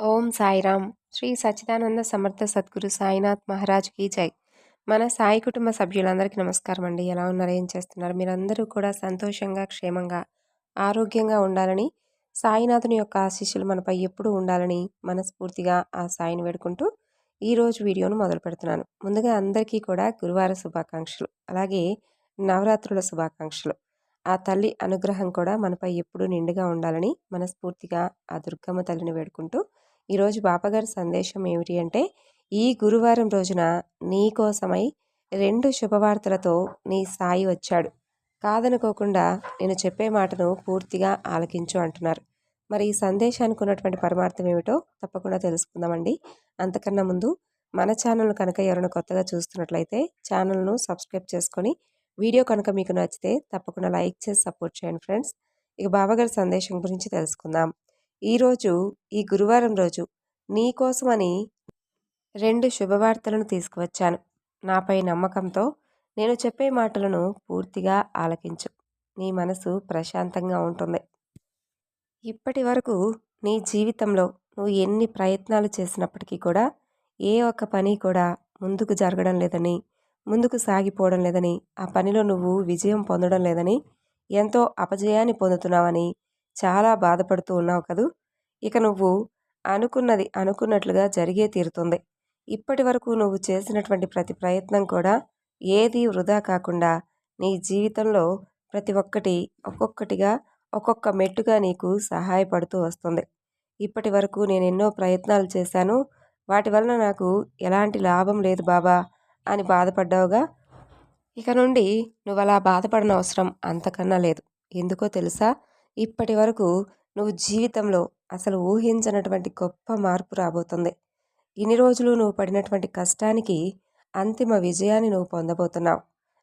ఓం సాయిరామ్. శ్రీ సచ్చిదానంద సమర్థ సద్గురు సాయినాథ్ మహారాజ్కి జై. మన సాయి కుటుంబ సభ్యులందరికీ నమస్కారం అండి. ఎలా ఉన్నారు? ఏం చేస్తున్నారు? మీరందరూ కూడా సంతోషంగా క్షేమంగా ఆరోగ్యంగా ఉండాలని సాయినాథుని యొక్క ఆశీస్సులు మనపై ఎప్పుడూ ఉండాలని మనస్ఫూర్తిగా ఆ సాయిని వేడుకుంటూ ఈరోజు వీడియోను మొదలు పెడుతున్నాను. ముందుగా అందరికీ కూడా గురువార శుభాకాంక్షలు. అలాగే నవరాత్రుల శుభాకాంక్షలు. ఆ తల్లి అనుగ్రహం కూడా మనపై ఎప్పుడూ నిండుగా ఉండాలని మనస్ఫూర్తిగా ఆ దుర్గమ్మ తల్లిని వేడుకుంటూ ఈరోజు బాపగారి సందేశం ఏమిటి అంటే ఈ గురువారం రోజున నీ కోసమై రెండు శుభవార్తలతో నీ సాయి వచ్చాడు. కాదనుకోకుండా నేను చెప్పే మాటను పూర్తిగా ఆలకించు అంటున్నారు. మరి ఈ సందేశానికి ఉన్నటువంటి పరమార్థం ఏమిటో తప్పకుండా తెలుసుకుందామండి. అంతకన్నా ముందు మన ఛానల్ కనుక ఎవరైనా కొత్తగా చూస్తున్నట్లయితే ఛానల్ను సబ్స్క్రైబ్ చేసుకొని వీడియో కనుక మీకు నచ్చితే తప్పకుండా లైక్ చేసి సపోర్ట్ చేయండి ఫ్రెండ్స్. ఇక బాబాగారి సందేశం గురించి తెలుసుకుందాం. ఈరోజు ఈ గురువారం రోజు నీకోసమని రెండు శుభవార్తలను తీసుకువచ్చాను. నాపై నమ్మకంతో నేను చెప్పే మాటలను పూర్తిగా ఆలకించు. నీ మనసు ప్రశాంతంగా ఉంటుంది. ఇప్పటి వరకు నీ జీవితంలో నువ్వు ఎన్ని ప్రయత్నాలు చేసినప్పటికీ కూడా ఏ ఒక్క పని కూడా ముందుకు జరగడం లేదని ముందుకు సాగిపోవడం లేదని ఆ పనిలో నువ్వు విజయం పొందడం లేదని ఎంతో అపజయాన్ని పొందుతున్నావని చాలా బాధపడుతూ ఉన్నావు కదూ? ఇక నువ్వు అనుకున్నది అనుకున్నట్లుగా జరిగే తీరుతుంది. ఇప్పటి వరకు నువ్వు చేసినటువంటి ప్రతి ప్రయత్నం కూడా ఏది వృధా కాకుండా నీ జీవితంలో ప్రతి ఒక్కటి ఒక్కొక్కటిగా ఒక్కొక్క మెట్టుగా నీకు సహాయపడుతూ వస్తుంది. ఇప్పటి వరకు నేను ఎన్నో ప్రయత్నాలు చేశాను. వాటి వలన నాకు ఎలాంటి లాభం లేదు బాబా అని బాధపడ్డావుగా? ఇక నుండి నువ్వు అలా బాధపడిన అవసరం అంతకన్నా లేదు. ఎందుకో తెలుసా? ఇప్పటి వరకు నువ్వు జీవితంలో అసలు ఊహించనటువంటి గొప్ప మార్పు రాబోతుంది. ఇన్ని రోజులు నువ్వు పడినటువంటి కష్టానికి అంతిమ విజయాన్ని నువ్వు పొందబోతున్నావు.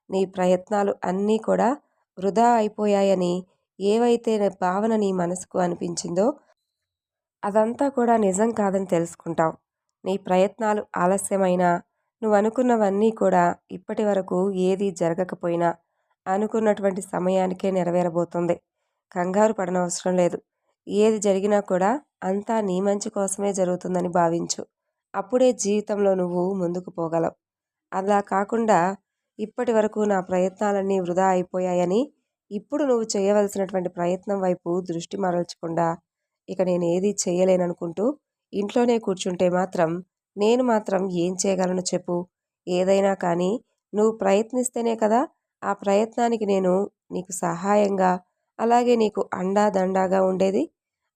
నీ ప్రయత్నాలు అన్నీ కూడా వృధా అయిపోయాయని ఏవైతే భావన నీ మనసుకు అనిపించిందో అదంతా కూడా నిజం కాదని తెలుసుకుంటావు. నీ ప్రయత్నాలు ఆలస్యమైనా నువ్వు అనుకున్నవన్నీ కూడా ఇప్పటి వరకు ఏది జరగకపోయినా అనుకున్నటువంటి సమయానికే నెరవేరబోతుంది. కంగారు పడనవసరం లేదు. ఏది జరిగినా కూడా అంతా నీ మంచి కోసమే జరుగుతుందని భావించు. అప్పుడే జీవితంలో నువ్వు ముందుకు పోగలవు. అలా కాకుండా ఇప్పటి వరకు నా ప్రయత్నాలన్నీ వృధా అయిపోయాయని ఇప్పుడు నువ్వు చేయవలసినటువంటి ప్రయత్నం వైపు దృష్టి మరల్చకుండా ఇక నేను ఏది చేయలేననుకుంటూ ఇంట్లోనే కూర్చుంటే మాత్రం నేను మాత్రం ఏం చేయగలను చెప్పు. ఏదైనా కానీ నువ్వు ప్రయత్నిస్తేనే కదా ఆ ప్రయత్నానికి నేను నీకు సహాయంగా అలాగే నీకు అండా దండాగా ఉండేది.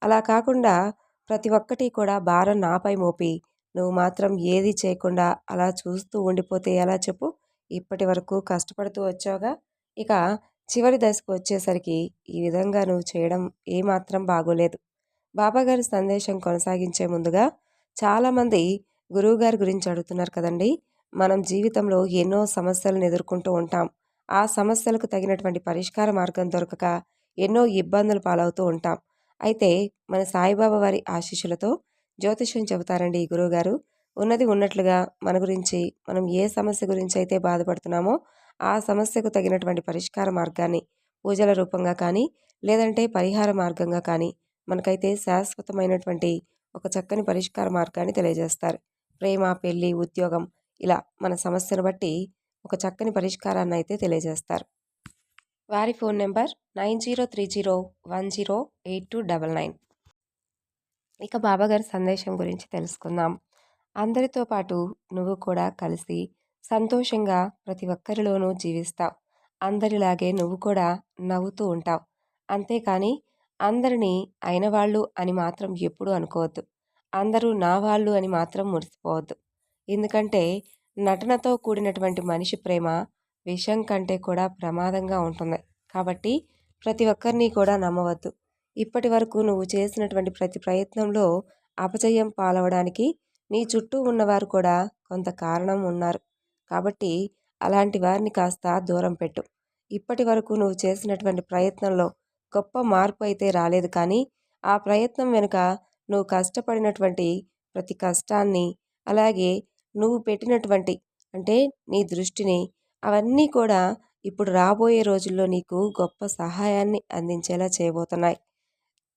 అలా కాకుండా ప్రతి ఒక్కటి కూడా భారం నాపై మోపి నువ్వు మాత్రం ఏది చేయకుండా అలా చూస్తూ ఉండిపోతే ఎలా చెప్పు? ఇప్పటి వరకు కష్టపడుతూ వచ్చావుగా. ఇక చివరి దశకు వచ్చేసరికి ఈ విధంగా నువ్వు చేయడం ఏమాత్రం బాగోలేదు. బాబాగారి సందేశం కొనసాగించే ముందుగా చాలామంది గురువుగారి గురించి అడుగుతున్నారు కదండి. మనం జీవితంలో ఎన్నో సమస్యలను ఎదుర్కొంటూ ఉంటాం. ఆ సమస్యలకు తగినటువంటి పరిష్కార మార్గం దొరకక ఎన్నో ఇబ్బందులు పాలవుతూ ఉంటాం. అయితే మన సాయిబాబా వారి ఆశీస్సులతో జ్యోతిష్యం చెబుతారండి ఈ గురువుగారు. ఉన్నది ఉన్నట్లుగా మన గురించి మనం ఏ సమస్య గురించి అయితే బాధపడుతున్నామో ఆ సమస్యకు తగినటువంటి పరిష్కార మార్గాన్ని పూజల రూపంగా కానీ లేదంటే పరిహార మార్గంగా కానీ మనకైతే శాశ్వతమైనటువంటి ఒక చక్కని పరిష్కార మార్గాన్ని తెలియజేస్తారు. ప్రేమ పెళ్ళి ఉద్యోగం ఇలా మన సమస్యను బట్టి ఒక చక్కని పరిష్కారాన్ని అయితే తెలియజేస్తారు. వారి phone number nine zero three zero one zero eight two double nine. ఇక బాబాగారి సందేశం గురించి తెలుసుకుందాం. అందరితో పాటు నువ్వు కూడా కలిసి సంతోషంగా ప్రతి ఒక్కరిలోనూ జీవిస్తావు. అందరిలాగే నువ్వు కూడా నవ్వుతూ ఉంటావు. అంతేకాని అందరినీ అయిన వాళ్ళు అని మాత్రం ఎప్పుడూ అనుకోవద్దు. అందరూ నా వాళ్ళు అని మాత్రం మురిసిపోవద్దు. ఎందుకంటే నటనతో కూడినటువంటి మనిషి ప్రేమ విషం కంటే కూడా ప్రమాదంగా ఉంటుంది. కాబట్టి ప్రతి ఒక్కరిని కూడా నమ్మవద్దు. ఇప్పటి వరకు నువ్వు చేసినటువంటి ప్రతి ప్రయత్నంలో అపజయం పాలవడానికి నీ చుట్టూ ఉన్నవారు కూడా కొంత కారణం ఉన్నారు. కాబట్టి అలాంటి వారిని కాస్త దూరం పెట్టు. ఇప్పటి వరకు నువ్వు చేసినటువంటి ప్రయత్నంలో గొప్ప మార్పు అయితే రాలేదు. కానీ ఆ ప్రయత్నం వెనుక నువ్వు కష్టపడినటువంటి ప్రతి కష్టాన్ని అలాగే నువ్వు పెట్టినటువంటి అంటే నీ దృష్టిని అవన్నీ కూడా ఇప్పుడు రాబోయే రోజుల్లో నీకు గొప్ప సహాయాన్ని అందించేలా చేయబోతున్నాయి.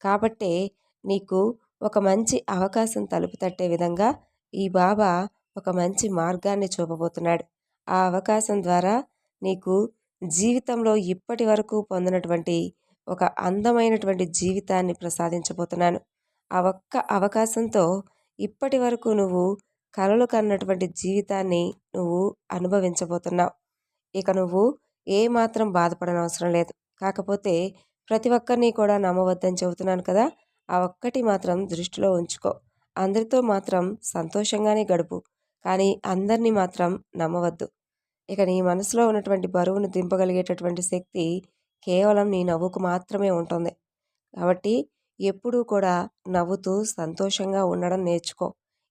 కాబట్టే నీకు ఒక మంచి అవకాశం తలుపు తట్టే విధంగా ఈ బాబా ఒక మంచి మార్గాన్ని చూపబోతున్నాడు. ఆ అవకాశం ద్వారా నీకు జీవితంలో ఇప్పటి వరకు పొందినటువంటి ఒక అందమైనటువంటి జీవితాన్ని ప్రసాదించబోతున్నాను. ఆ ఒక్క అవకాశంతో ఇప్పటి వరకు నువ్వు కలలు కన్నటువంటి జీవితాన్ని నువ్వు అనుభవించబోతున్నావు. ఇక నువ్వు ఏమాత్రం బాధపడనవసరం లేదు. కాకపోతే ప్రతి ఒక్కరిని కూడా నమ్మవద్దని చెబుతున్నాను కదా ఆ ఒక్కటి మాత్రం దృష్టిలో ఉంచుకో. అందరితో మాత్రం సంతోషంగానే గడుపు కానీ అందరినీ మాత్రం నమ్మవద్దు. ఇక నీ మనసులో ఉన్నటువంటి బరువును దింపగలిగేటటువంటి శక్తి కేవలం నీ నవ్వుకు మాత్రమే ఉంటుంది. కాబట్టి ఎప్పుడూ కూడా నవ్వుతూ సంతోషంగా ఉండడం నేర్చుకో.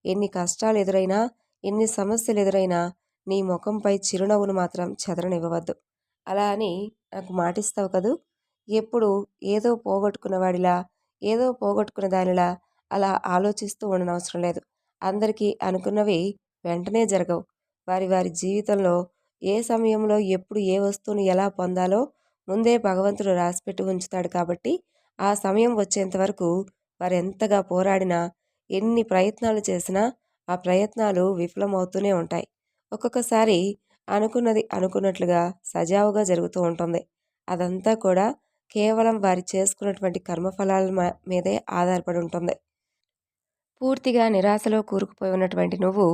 ఎన్ని కష్టాలు ఎదురైనా ఎన్ని సమస్యలు ఎదురైనా నీ ముఖంపై చిరునవ్వును మాత్రం చెదరనివ్వవద్దు. అలా అని నాకు మాటిస్తావు కదూ? ఎప్పుడు ఏదో పోగొట్టుకున్న వాడిలా ఏదో పోగొట్టుకున్న దానిలా అలా ఆలోచిస్తూ ఉండనవసరం లేదు. అందరికీ అనుకున్నవి వెంటనే జరగవు. వారి వారి జీవితంలో ఏ సమయంలో ఎప్పుడు ఏ వస్తువును ఎలా పొందాలో ముందే భగవంతుడు రాసిపెట్టి ఉంచుతాడు కాబట్టి ఆ సమయం వచ్చేంత వరకు వారు ఎంతగా పోరాడినా ఎన్ని ప్రయత్నాలు చేసినా ఆ ప్రయత్నాలు విఫలమవుతూనే ఉంటాయి. ఒక్కొక్కసారి అనుకున్నది అనుకున్నట్లుగా సజావుగా జరుగుతూ ఉంటుంది. అదంతా కూడా కేవలం వారి చేసుకున్నటువంటి కర్మఫలాల మీదే ఆధారపడి ఉంటుంది. పూర్తిగా నిరాశలో కూరుకుపోయి ఉన్నటువంటి నువ్వు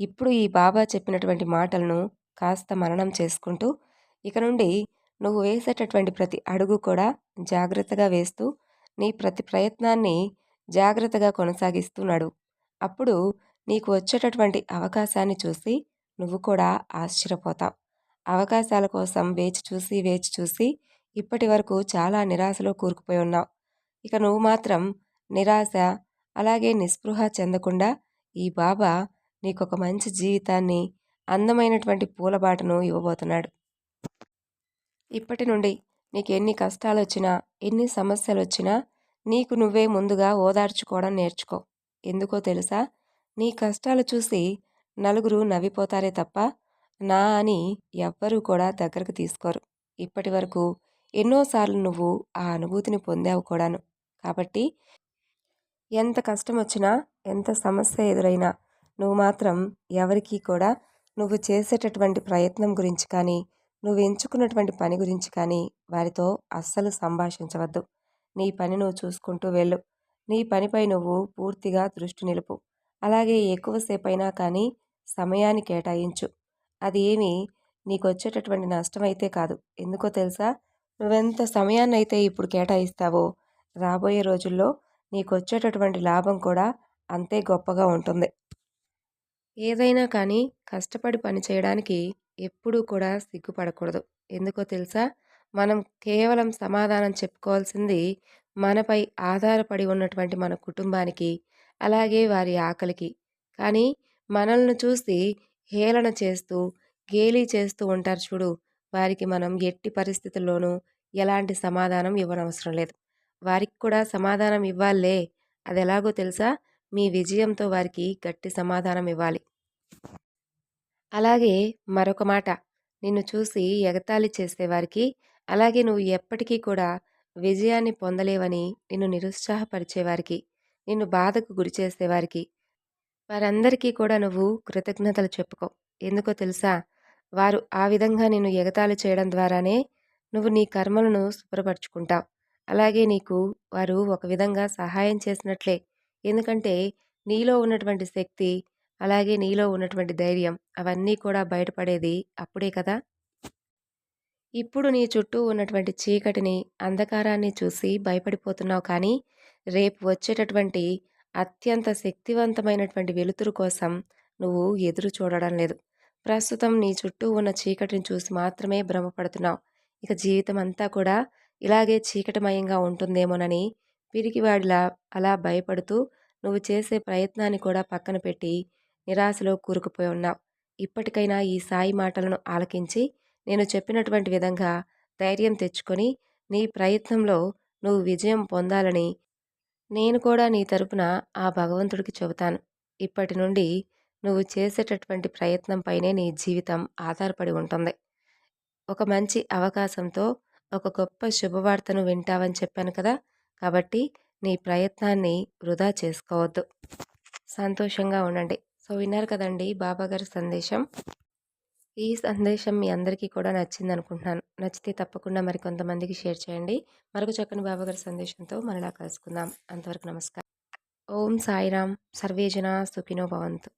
ఇప్పుడు ఈ బాబా చెప్పినటువంటి మాటలను కాస్త మననం చేసుకుంటూ ఇక నుండి నువ్వు వేసేటటువంటి ప్రతి అడుగు కూడా జాగ్రత్తగా వేస్తూ నీ ప్రతి ప్రయత్నాన్ని జాగ్రత్తగా కొనసాగిస్తున్నాడు అప్పుడు నీకు వచ్చేటటువంటి అవకాశాన్ని చూసి నువ్వు కూడా ఆశ్చర్యపోతావు. అవకాశాల కోసం వేచి చూసి వేచి చూసి ఇప్పటి వరకు చాలా నిరాశలో కూరుకుపోయి ఉన్నావు. ఇక నువ్వు మాత్రం నిరాశ అలాగే నిస్పృహ చెందకుండా ఈ బాబా నీకు ఒక మంచి జీవితాన్ని అందమైనటువంటి పూలబాటను ఇవ్వబోతున్నాడు. ఇప్పటి నుండి నీకు ఎన్ని కష్టాలు వచ్చినా ఎన్ని సమస్యలు వచ్చినా నీకు నువ్వే ముందుగా ఓదార్చుకోవడం నేర్చుకో. ఎందుకో తెలుసా? నీ కష్టాలు చూసి నలుగురు నవ్విపోతారే తప్ప నా అని ఎవ్వరూ కూడా దగ్గరకు తీసుకోరు. ఇప్పటి వరకు ఎన్నోసార్లు నువ్వు ఆ అనుభూతిని పొందావు కూడాను. కాబట్టి ఎంత కష్టం వచ్చినా ఎంత సమస్య ఎదురైనా నువ్వు మాత్రం ఎవరికీ కూడా నువ్వు చేసేటటువంటి ప్రయత్నం గురించి కానీ నువ్వు ఎంచుకున్నటువంటి పని గురించి కానీ వారితో అస్సలు సంభాషించవద్దు. నీ పని నువ్వు చూసుకుంటూ వెళ్ళు. నీ పనిపై నువ్వు పూర్తిగా దృష్టి నిలుపు. అలాగే ఎక్కువసేపైనా కానీ సమయాన్ని కేటాయించు. అది ఏమి నీకు వచ్చేటటువంటి నష్టమైతే కాదు. ఎందుకో తెలుసా? నువ్వెంత సమయాన్ని అయితే ఇప్పుడు కేటాయిస్తావో రాబోయే రోజుల్లో నీకు వచ్చేటటువంటి లాభం కూడా అంతే గొప్పగా ఉంటుంది. ఏదైనా కానీ కష్టపడి పని చేయడానికి ఎప్పుడూ కూడా సిగ్గుపడకూడదు. ఎందుకో తెలుసా? మనం కేవలం సమాధానం చెప్పుకోవాల్సింది మనపై ఆధారపడి ఉన్నటువంటి మన కుటుంబానికి అలాగే వారి ఆకలికి. కానీ మనల్ని చూసి హేళన చేస్తూ గేలీ చేస్తూ ఉంటారు చూడు. వారికి మనం ఎట్టి పరిస్థితుల్లోనూ ఎలాంటి సమాధానం ఇవ్వనవసరం లేదు. వారికి కూడా సమాధానం ఇవ్వాలే. అది ఎలాగో తెలుసా? మీ విజయంతో వారికి గట్టి సమాధానం ఇవ్వాలి. అలాగే మరొక మాట. నిన్ను చూసి ఎగతాళి చేసేవారికి అలాగే నువ్వు ఎప్పటికీ కూడా విజయాన్ని పొందలేవని నిన్ను నిరుత్సాహపరిచేవారికి నిన్ను బాధకు గురి చేసేవారికి వారందరికీ కూడా నువ్వు కృతజ్ఞతలు చెప్పుకో. ఎందుకో తెలుసా? వారు ఆ విధంగా నిన్ను ఎగతాళి చేయడం ద్వారానే నువ్వు నీ కర్మలను శుభ్రపరచుకుంటావు. అలాగే నీకు వారు ఒక విధంగా సహాయం చేసినట్లే. ఎందుకంటే నీలో ఉన్నటువంటి శక్తి అలాగే నీలో ఉన్నటువంటి ధైర్యం అవన్నీ కూడా బయటపడేది అప్పుడే కదా? ఇప్పుడు నీ చుట్టూ ఉన్నటువంటి చీకటిని అంధకారాన్ని చూసి భయపడిపోతున్నావు కానీ రేపు వచ్చేటటువంటి అత్యంత శక్తివంతమైనటువంటి వెలుతురు కోసం నువ్వు ఎదురు చూడడం లేదు. ప్రస్తుతం నీ చుట్టూ ఉన్న చీకటిని చూసి మాత్రమే భ్రమపడుతున్నావు. ఇక జీవితం అంతా కూడా ఇలాగే చీకటిమయంగా ఉంటుందేమోనని పిరికివాడిలా అలా భయపడుతూ నువ్వు చేసే ప్రయత్నాన్ని కూడా పక్కన పెట్టి నిరాశలో కూరుకుపోయి ఉన్నావు. ఇప్పటికైనా ఈ సాయి మాటలను ఆలకించి నేను చెప్పినటువంటి విధంగా ధైర్యం తెచ్చుకొని నీ ప్రయత్నంలో నువ్వు విజయం పొందాలని నేను కూడా నీ తరపున ఆ భగవంతుడికి చెబుతాను. ఇప్పటి నుండి నువ్వు చేసేటటువంటి ప్రయత్నంపైనే నీ జీవితం ఆధారపడి ఉంటుంది. ఒక మంచి అవకాశంతో ఒక గొప్ప శుభవార్తను వింటావని చెప్పాను కదా! కాబట్టి నీ ప్రయత్నాన్ని వృధా చేసుకోవద్దు. సంతోషంగా ఉండండి. సో విన్నారు కదండి బాబాగారి సందేశం? ఈ సందేశం మీ అందరికీ కూడా నచ్చింది అనుకుంటున్నాను నచ్చితే తప్పకుండా మరి కొంతమందికి షేర్ చేయండి. మరొక చక్కని బాబా గారి సందేశంతో మరలా కలుసుకుందాం. అంతవరకు నమస్కారం. ఓం సాయిరామ్. సర్వేజన సుఖినో భవంతు.